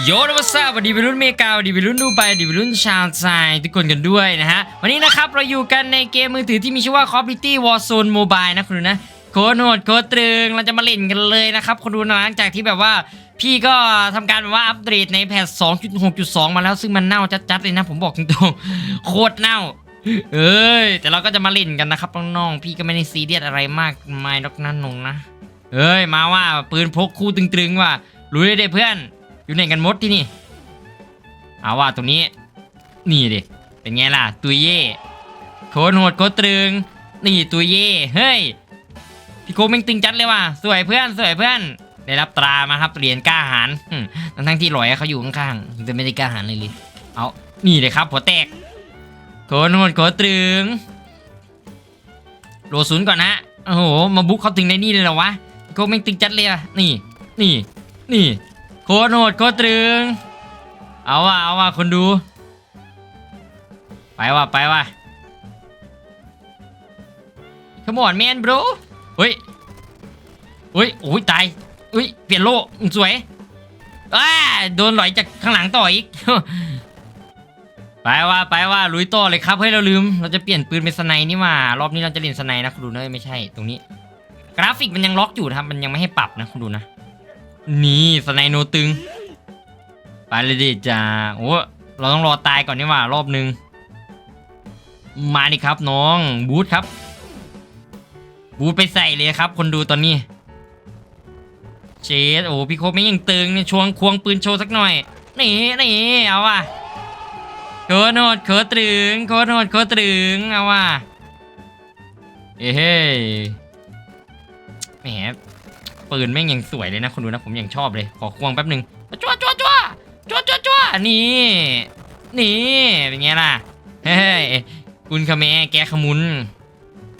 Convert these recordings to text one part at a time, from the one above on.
โยนวัสดีวัยรุ่นเมกาวัสดีวัยรุ่นดูไบวัสดีวัยรุ่นชาวไทยทุกคนกันด้วยนะฮะ วันนี้นะครับเราอยู่กันในเกมมือถือที่มีชื่อว่า Call of Duty Warzone Mobile นะคุณดูนะโคตรโหดโคตรตรึงเราจะมาเล่นกันเลยนะครับคนดูนะหลังจากที่แบบว่าพี่ก็ทำการแบบว่าอัปเดตในแพท 2.6.2 มาแล้วซึ่งมันเน่าจัดๆเลยนะผมบอกตรงๆโคตรเน่าเอ้ยแต่เราก็จะมาเล่นกันนะครับน้องๆพี่ก็ไม่ได้ซีเรียสอะไรมากมายหรอกนั่นนงนะเอ้ยมาว่าปืนพกคู่ตึงๆว่ะลุยเด้เพื่อน อยู่ไหนกันมดที่นี่เอาว่าตรงนี้ นี่ดิ เป็นไงล่ะ ตุยเย่โคตรโหดโคตรตรึง นี่ตุยเย่เฮ้ย พี่โกแม่งตึงจัดเลยว่ะ สวยเพื่อน สวยเพื่อน ได้รับตรามาครับ เหรียญกล้าหาญอืมทั้งที่หลอยเขาอยู่ข้างๆแต่ไม่ได้กล้าหาญเลยลยเอา นี่เลยครับ หัวแตกโคตรโหดโคตรตรึงโหลดศูนย์ก่อนนะโอ้โห มาบุกเขาถึงในนี่เลยเหรอวะโคตรแม่งตึงจัดเลยอะ นี่ นี่ นี่ โคตรโหดโคตรตรึง เอาว่ะเอาว่ะคนดู ไปว่ะไปว่ะ Come on man bro เฮ้ยเฮ้ยโอ้ยตายเฮ้ยเปลี่ยนโลสวยอ้าโดนหลอยจากข้างหลังต่ออีก ไปว่าไปว่าลุยต่อเลยครับเฮ้ยเราลืม เราจะเปลี่ยนปืนเป็นสไนนี่หว่ารอบนี้เราจะเล่นสไนนะคุณดูนะเอ้ยไม่ใช่ตรงนี้ กราฟิกมันยังล็อกอยู่นะครับมันยังไม่ให้ปรับนะคุณดูนะ นี่สไนโนตึง ไปเลยดิจ้าโอ้เราต้องรอตายก่อนนี่หว่ารอบนึง มาดิครับน้องบูทครับ บูทไปใส่เลยครับ คนดูตอนนี้ เชดโอ้พี่โคไม่ยังตึงเนี่ยชวงควงปืนโชว์สักหน่อยนี่นี่เอาว่ะโคโหดโคตรึงโคโหดโคตรึงเอาว่ะเอ้เฮ้ยแหม ปืนแม่งยังสวยเลยนะคุณดูนะผมยังชอบเลยขอควงแป๊บหนึ่งจ้วจ้วจ้วจ้วจ้วจ้วนี่นี่เป็นไงล่ะเฮ้ยคุณคาเมแกขมุน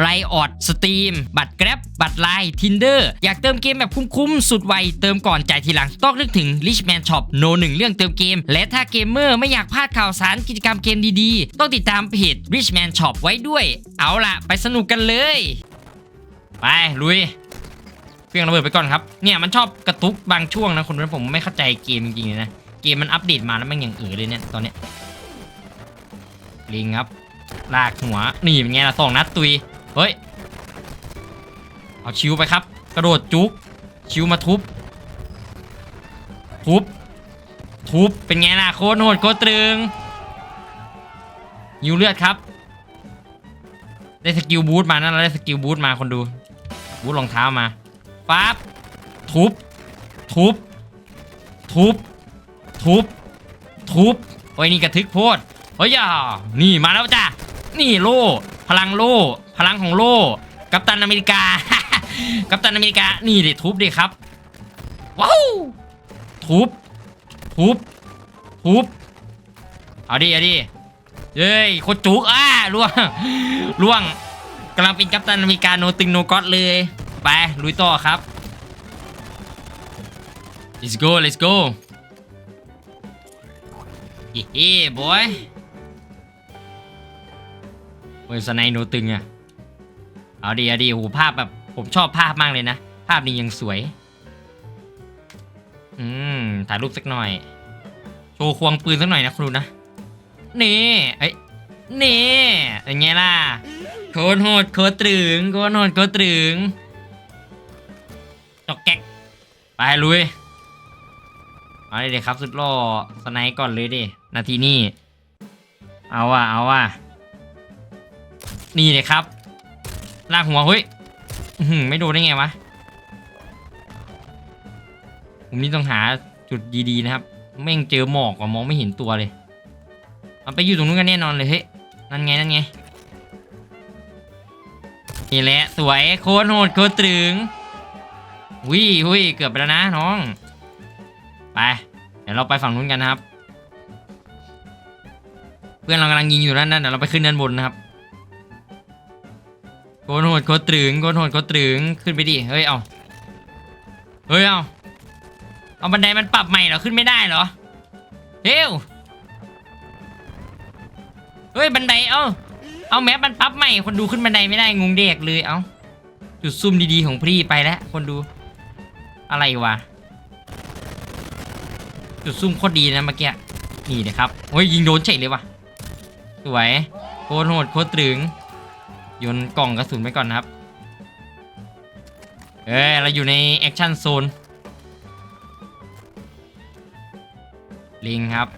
ไรออดสตรีมบัตรแกร็บบัตรไลน์ทินเดอร์อยากเติมเกมแบบคุ้มๆ สุดไว เติมก่อนจ่ายทีหลัง ต้องนึกถึง Richman Shop โนหนึ่งเรื่องเติมเกม และถ้าเกมเมอร์ไม่อยากพลาดข่าวสารกิจกรรมเกมดีๆ ต้องติดตามเพจ Richman Shop ไว้ด้วย เอาล่ะ ไปสนุกกันเลย ไปลุยเครื่องระเบิดไปก่อนครับ เนี่ยมันชอบกระตุกบางช่วงนะคนนั้นผมไม่เข้าใจเกมจริงๆนะเกมมันอัปเดตมาแล้วมันยังเออเลยเนี่ยตอนเนี้ยลิงครับลากหัวนี่เป็นไงล่ะสองนัดตุย เฮ้ย เอาชิวไปครับ กระโดดจุกชิวมาทุบ ทุบ ทุบ เป็นไงล่ะโคตรโหดโคตรตรึงยิวเลือดครับ ได้สกิลบูทมานั่นเราได้สกิลบูทมาคนดู บูทรองเท้ามาปั๊บทุบ ทุบ ทุบ ทุบ ทุบ โอ้ยนี่กระทึกโพดเฮ้ยอะนี่มาแล้วจ้ะ นี่โล่ พลังโล่ พลังของโล่กัปตันอเมริกา กัปตันอเมริกา นี่ดิทุบดิครับ ว้าว ทุบ ทุบ ทุบ เอาดิ เอาดิ เย้ยโคตรจุกอ่าล่วง ล่วงกำลังเป็นกัปตันอเมริกาโนตึงโนก็อตเลย ไป ลุยต่อครับ let's go let's go เฮ้บอยเฮ้ยสไนโนตึงอะ เอาดีเอาดีโหภาพแบบผมชอบภาพมากเลยนะ ภาพนี้ยังสวย อืม ถ่ายรูปสักหน่อย โชว์ควงปืนสักหน่อยนะครูนะ นี่ เอ้ย นี่เป็นไงล่ะ โคตรโหดโคตรตรึงโคตรโหดโคตรตรึงจอกแก๊ก ไปลุย เอาเลยครับ สุดหล่อสไนก่อนเลยดิ นาทีนี้ เอาว่ะ เอาว่ะ นี่เลยครับ ลากหัวเฮ้ยไม่โดนได้ไงวะผมนี่ต้องหาจุดดีๆนะครับ แม่งเจอหมอกอะมองไม่เห็นตัวเลยมันไปอยู่ตรงนู้นกันแน่นอนเลยเฮ้ยนั่นไงนั่นไงนี่แหละสวยโคตรโหดโคตรตรึงวิวิเกือบไปแล้วนะน้อง ไป เดี๋ยวเราไปฝั่งนู้นกันนะครับ เพื่อนเรากำลังยิงอยู่นั่นนั่นเดี๋ยวเราไปขึ้นด้านบนนะครับ หดโกนตรึงโกนโหดโกนตรึงขึ้นไปดิเฮ้ยเอาเฮ้ยเอาเอาบันไดมันปรับใหม่เหรอขึ้นไม่ได้เหรอเฮ้วเฮ้ยบันไดเอ้าเอาแมปมันปรับใหม่คนดูขึ้นบันไดไม่ได้งงเด็กเลยเอ้าจุดซุ่มดีๆของพี่ไปแล้วคนดูอะไรวะจุดซุ่มโคตรดีนะเมื่อกี้นี่นะครับโอ้ยยิงโดนเฉยเลยวะสวยโคตรโหดโคตรตรึง โยนกล่องกระสุนไปก่อนนะครับ เอ้ยเราอยู่ในแอคชั่นโซนลิงครับ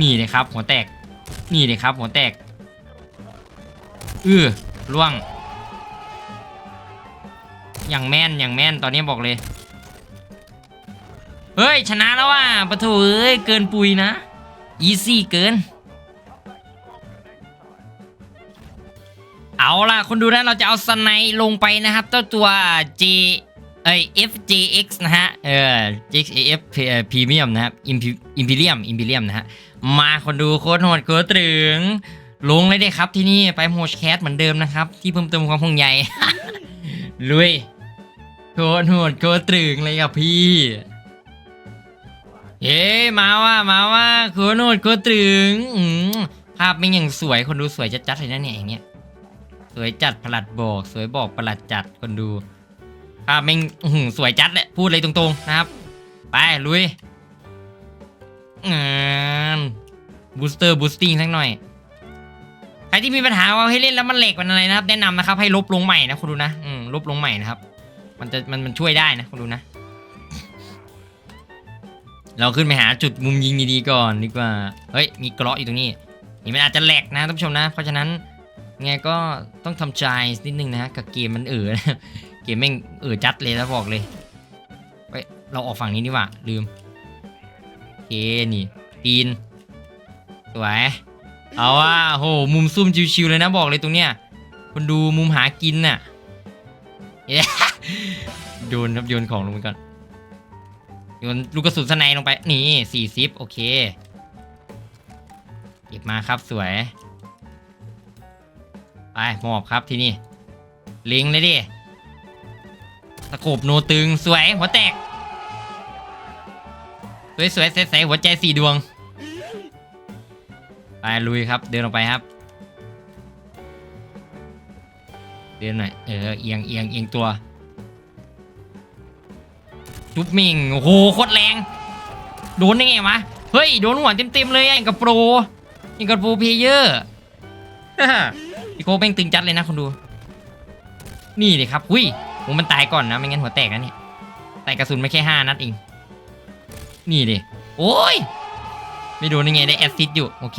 นี่เลยครับ หัวแตก นี่เลยครับ หัวแตก อือล่วง อย่างแม่นอย่างแม่นตอนนี้บอกเลย เฮ้ย ชนะแล้วว่ะปะโถเอ้ย เกินปุยนะ อีซี่เกิน ล่ะ คนดูนะเราจะเอาสไนลงไปนะครับเจ้าตัว J เอ้ย FJX นะฮะ เออ JXAF เอ่อ Premium นะครับ Imperium Imperium นะฮะ มาคนดูโคตรโหดโคตรตึง ลงเลยได้ครับที่นี่ไปโฮชแคสเหมือนเดิมนะครับ ที่เพิ่มเติมความห่วงใยลุยโคตรโหดโคตรตึงเลยครับพี่เย้มาว่ามาว่าโคตรโหดโคตรตึงภาพไม่อย่างสวยคนดูสวยจัดๆเลยนะเนี่ยอย่างเงี้ย สวยจัดประหลัดบอก สวยบอกประหลัดจัดคนดูภาพแม่งสวยจัดแหละพูดเลยตรงๆนะครับ ไปลุยงานบูสเตอร์บูสติ้งสักหน่อยใครที่มีปัญหาว่าให้เล่นแล้วมันเหล็กมันอะไรนะครับ แนะนำนะครับ ให้ลบลงใหม่นะคุณดูนะอืมลบลงใหม่นะครับ มันจะมันมันช่วยได้นะคุณดูนะ เราขึ้นไปหาจุดมุมยิงดีๆก่อนดีกว่า เฮ้ยมีเกราะอยู่ตรงนี้ นี่มันอาจจะแหลกนะท่านผู้ชมนะ เพราะฉะนั้น ไงก็ต้องทำใจนิดนึงนะกับเกมมันเอ๋อนเกมแม่งเอ๋อจัดเลยแล้วบอกเลยไปเราออกฝั่งนี้ดีกว่าลืมเคนี่ตีนสวยเอาว่าโหมุมซุ่มชิวๆเลยนะบอกเลยตรงเนี้ยคนดูมุมหากินน่ะโยนครับโยนของลงไปก่อนโยนลูกกระสุนสไนลงไปนี่สี่ซิปโอเคเก็บมาครับสวย ไปหมอบครับที่นี่ล็งเลยดิตะโขบโนตึงสวยหัวแตก สวยสวยใสๆหัวใจสี่ดวง ไปลุยครับเดินออกไปครับ เดินหน่อยเออเอียงเอียงเอียงตัวจุ๊บมิงโอ้โหโคตรแรง โดนได้ไงวะเฮ้ยโดนหัวเต็มๆเลยอย่างกับโปรอย่างกับโปรเพเยอร์ พี่โคแม่งตึงจัดเลยนะคนดู นี่เลยครับหุ้ยผมมันตายก่อนนะไม่งั้นหัวแตกนะเนี่ยแต่กระสุนไม่แค่ห้านัดเองนี่ดิโอ้ยไม่โดนยังไงได้แอสซิดอยู่โอเค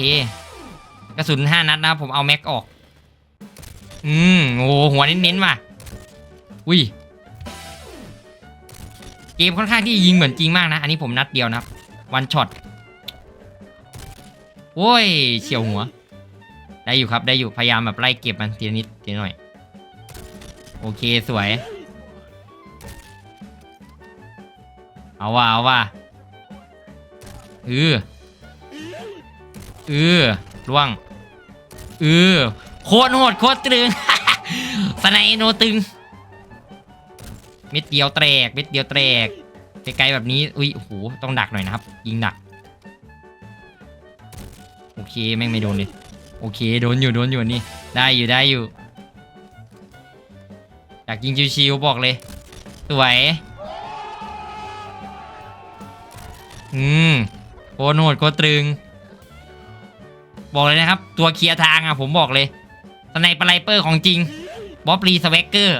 กระสุนห้านัดนะผมเอาแม็กออก อืมโอ้หหัวเน้นๆว่ะอุ้ยเกมค่อนข้างที่ยิงเหมือนจริงมากนะ อันนี้ผมนัดเดียวนะครับวันช็อตโอ้ยเฉียวหัว ได้อยู่ครับได้อยู่พยายามแบบไล่เก็บมันทีละนิดทีละหน่อย โอเคสวย เอาว่าเอาว่าเออเออล่วงเออโคตรโหดโคตรตึงสไนโนตึงเม็ดเดียวแตกเม็ดเดียวแตกไกลๆแบบนี้อุ้ยโอ้โหต้องดักหน่อยนะครับ ยิงดัก โอเค แม่งไม่โดนเลย โอเคโดนอยู่โดนอยู่นี่ ได้อยู่ได้อยู่อยากยิงชิวๆบอกเลยสวยอืมโคตรโหดโคตรตรึง บอกเลยนะครับ ตัวเคลียร์ทางอะผมบอกเลยสไนเปอร์ไลเปอร์ของจริงบ๊อบลีสเวกเกอร์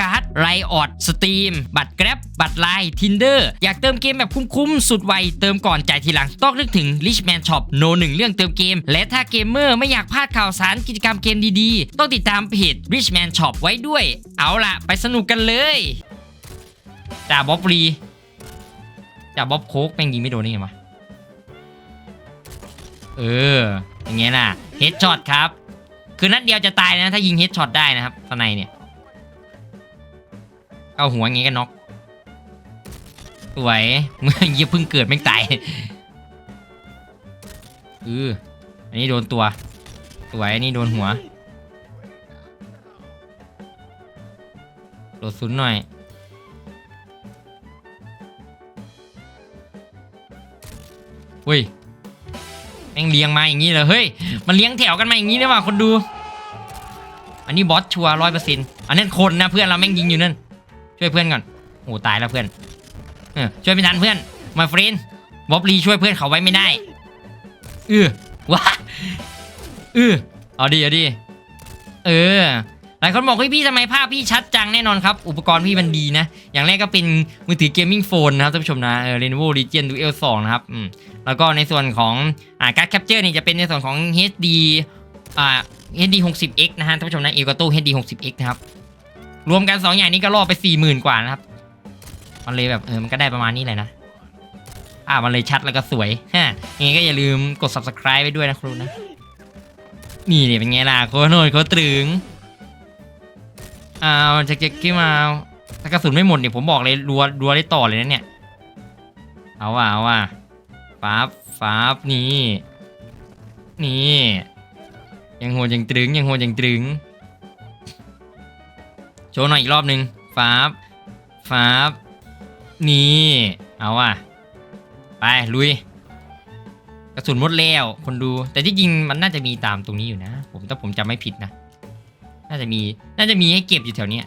การ์ดไรออดสตรีมบัตรแกร็บบัตรไลน์ทินเดอร์อยากเติมเกมแบบคุ้มๆ สุดไว เติมก่อนจ่ายทีหลัง ต้องนึกถึง Richman Shop โนหนึ่งเรื่องเติมเกม และถ้าเกมเมอร์ไม่อยากพลาดข่าวสารกิจกรรมเกมดีๆ ต้องติดตามเพจ Richman Shop ไว้ด้วย เอาล่ะ ไปสนุกกันเลยจ่าบ๊อบรีจ่าบ๊อบโคกแม่งยิงไม่โดนได้ไงวะเอออย่างเงี้ยน่ะเฮดช็อตครับ คือนัดเดียวจะตายนะ ถ้ายิงเฮดช็อตได้นะครับสไนเนี่ย เอาหัวงี้กันน็อกสวยเมื่อยี่เพิ่งเกิดไม่งตายเอออันนี้โดนตัว สวยอันนี้โดนหัวโดดซุนหน่อย เฮ้ย แม่งเลี้ยงมาอย่างนี้เลยเฮ้ย มันเลี้ยงแถวกันมาอย่างนี้เลยว่ะคนดู อันนี้บอสชัวร้อยเปอร์เซ็นต์อันนั้นคนนะเพื่อนเราแม่งยิงอยู่นั่น ช่วยเพื่อนก่อนโอ้ตายแล้วเพื่อนเออช่วยไม่ทันเพื่อนมาฟรนบ๊อบลีช่วยเพื่อนเขาไว้ไม่ได้เออว้าเออเอาดีเอาดีเออหลายคนบอกเฮ้ยพี่ทำไมภาพพี่ชัดจังแน่นอนครับ อุปกรณ์พี่มันดีนะ อย่างแรกก็เป็นมือถือเกมมิ่งโฟนนะครับท่านผู้ชมนะเออ Lenovo Legion Duel 2 นะครับอืมแล้วก็ในส่วนของอ่าการ์ดแคปเจอร์นี่จะเป็นในส่วนของ HD อ่า HD 60X นะฮะท่านผู้ชมนะ Elgato HD 60X นะครับ รวมกัน2ออย่างนี้ก็ล่อไป40,000กว่านะครับมันเลยแบบเออมันก็ได้ประมาณนี้เลยนะอ่ามันเลยชัดแล้วก็สวยฮะยังไงก็อย่าลืมกด subscribe ไปด้วยนะครูนะนี่เนี่ยเป็นไงล่ะโคโหดโคตรตรึงอ้าวจะเก็บขึ้นมาถ้ากระสุนไม่หมดเนี่ยผมบอกเลยรัวรัวได้ต่อเลยนะเนี่ยเอาว่ะเอาว่ะฟ้าบฟ้าบนี่นี่ยังโหดยังตรึงยังโหดยังตรึง โชว์หน่อยอีกรอบหนึ่งฟ้าบฟ้าบนี่ เอาว่ะ ไป ลุย กระสุนหมดแล้วคนดู แต่ที่จริงมันน่าจะมีตามตรงนี้อยู่นะ ผมถ้าผมจำไม่ผิดนะ น่าจะมี น่าจะมีให้เก็บอยู่แถวเนี้ย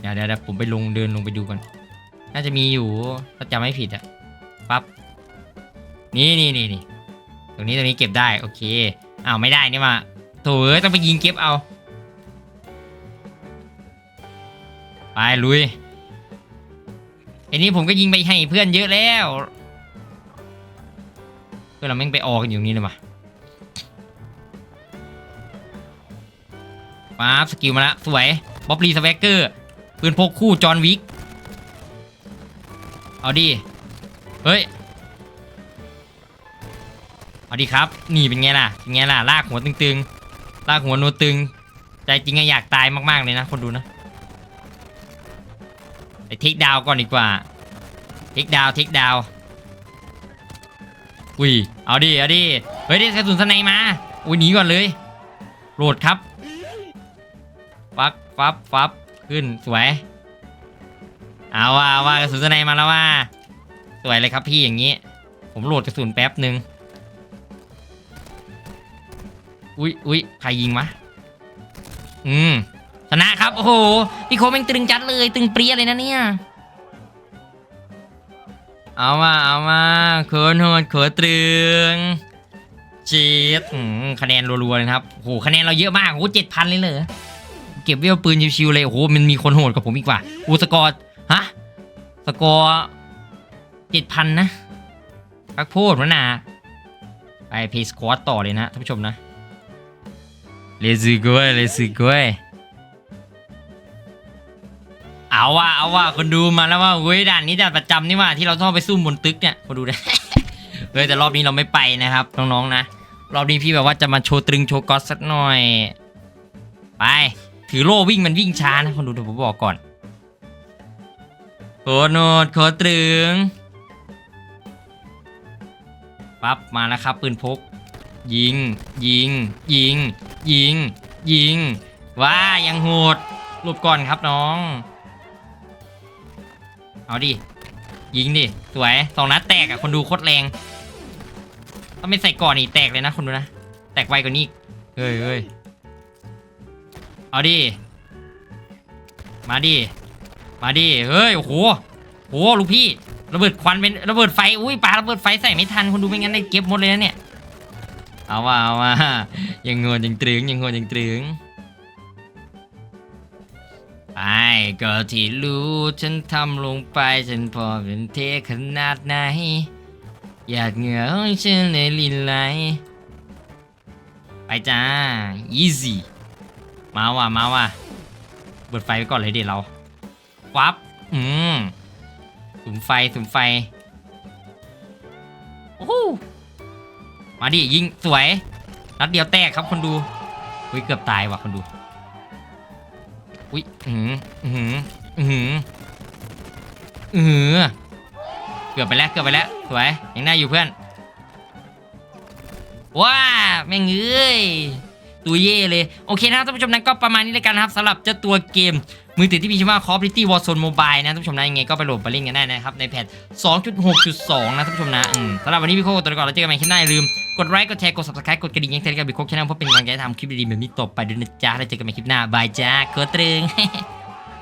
เดี๋ยวเดี๋ยวเดี๋ยวผมไปลงเดินลงไปดูก่อน น่าจะมีอยู่ถ้าจำไม่ผิดอะปั๊บ นี่นี่นี่นี่ตรงนี้ตรงนี้เก็บได้ โอเค อ้าวไม่ได้นี่มา โถเอ้ยต้องไปยิงเก็บเอา ไปลุยไอ้นี้ผมก็ยิงไปให้เพื่อนเยอะแล้ว เพื่อนเราแม่งไปออกันอยู่นี้เลยมาป๊าสกิลมาล้วสวยบ๊อบลีสแวกเกอร์ปืนพกคู่จอห์นวิก เอาดิ เฮ้ย เอาดิครับ นี่เป็นไงล่ะ เป็นไงล่ะ ลากหัวตึงๆ ลากหัวโนตึง ใจจริงอะอยากตายมากๆเลยนะ คนดูนะไปเทคดาวก่อนดีกว่าเทคดาวเทคดาว อุ้ย เอาดิ เอาดิ เฮ้ยได้กระสุนสไนมา อุ้ยหนีก่อนเลย โหลดครับ ฟับฟับฟับขึ้นสวย เอาว่าว่ากระสุนสไนมาแล้วว่า สวยเลยครับพี่อย่างนี้ ผมโหลดกระสุนแป๊บหนึ่ง อุ๊ยอุ๊ยใครยิงวะ อืม ชนะครับ โอ้โห พี่โคแม่งตึงจัดเลย ตึงเปรี้ยเลยนะเนี่ย เอามา เอามาโคตรโหดโคตรตึงจีดคะแนนรัวๆเลยครับ โอ้โห คะแนนเราเยอะมาก โอ้โหเจ็ดพันเลยเหรอเก็บเวลปืนชิวๆเลย โอ้โห มันมีคนโหดกว่าผมอีกว่าอูสกอร์ ฮะ สกอร์เจ็ดพันนะพักโพดวะนาไปเพย์สควอตต่อเลยนะท่านผู้ชมนะ เลซึกวยเลซึกวย เอาว่าเอาว่าคนดูมาแล้วว่าเว้ยด่านนี้ด่านประจำนี่ว่าที่เราต้องไปซุ่มบนตึกเนี่ยคนดูนะเฮ้ยแต่รอบนี้เราไม่ไปนะครับน้องๆนะ รอบนี้พี่แบบว่าจะมาโชว์ตรึงโชว์ก๊อตสักหน่อย ไป ถือโล่วิ่งมันวิ่งช้านะคนดูเดี๋ยวผมบอกก่อนโคโนดโคตรึงปั๊บมาแล้วครับปืนพกยิง ยิง ยิง ยิง ยิงว้ายังโหดหลบก่อนครับน้อง เอาดิ ยิงดิ สวยสองนัดแตกอะ คนดูโคตรแรงถ้าไม่ใส่ก่อนนี่แตกเลยนะคนดูนะ แตกไวกว่านี้เฮ้ยเฮ้ยเอาดิ มาดิ มาดิ เฮ้ย โอ้โหโอ้โหลูกพี่ ระเบิดควันเป็นระเบิดไฟ อุ้ยปาระเบิดไฟใส่ไม่ทัน คนดูไม่งั้นได้เก็บหมดเลยนะเนี่ย เอาว่าเอาว่ายังงวนยังตรึงยังงวนยังตรึงไปก็ที่รู้ฉันทำลงไปฉันพอเป็นเทขนาดไหนอยากเหงื่อของฉันในลินไหลไปจ้า easy มาว่ะมาว่ะเปิดไฟไปก่อนเลยเดี๋ยวเราวับอืมสุมไฟสุมไฟโอ้ มาดิยิงสวยนัดเดียวแตกครับคนดูอุ้ยเกือบตายว่ะคนดูอุ้ยอือหืออือหืออือหืออือหือเกือบไปแล้วเกือบไปแล้วสวยยังได้อยู่เพื่อนว้าแม่งเอ้ย ตัวเย่เลย โอเคนะครับท่านผู้ชมนั้นก็ประมาณนี้เลยกันนะครับสำหรับเจ้าตัวเกมมือถือที่มีชื่อว่า Call of Duty Warzone Mobile นะท่านผู้ชมนะยังไงก็ไปโหลดไปเล่นกันได้นะครับ ในแพท 2.6.2 นะท่านผู้ชมนะสำหรับวันนี้พี่โคตัวก่อนแล้วเจอกันใหม่คลิปหน้าอย่าลืม กดไลค์กดแชร์กด subscribe กดกระดิ่งแจ้งเตือนกับบิ๊กโคกช anel เพื่อเป็นกำลังใจทำคลิปดีๆแบบนี้ต่อไปด้วยนะจ๊ะแล้วเจอกันใหม่คลิปหน้าบายจ้าโคตรึง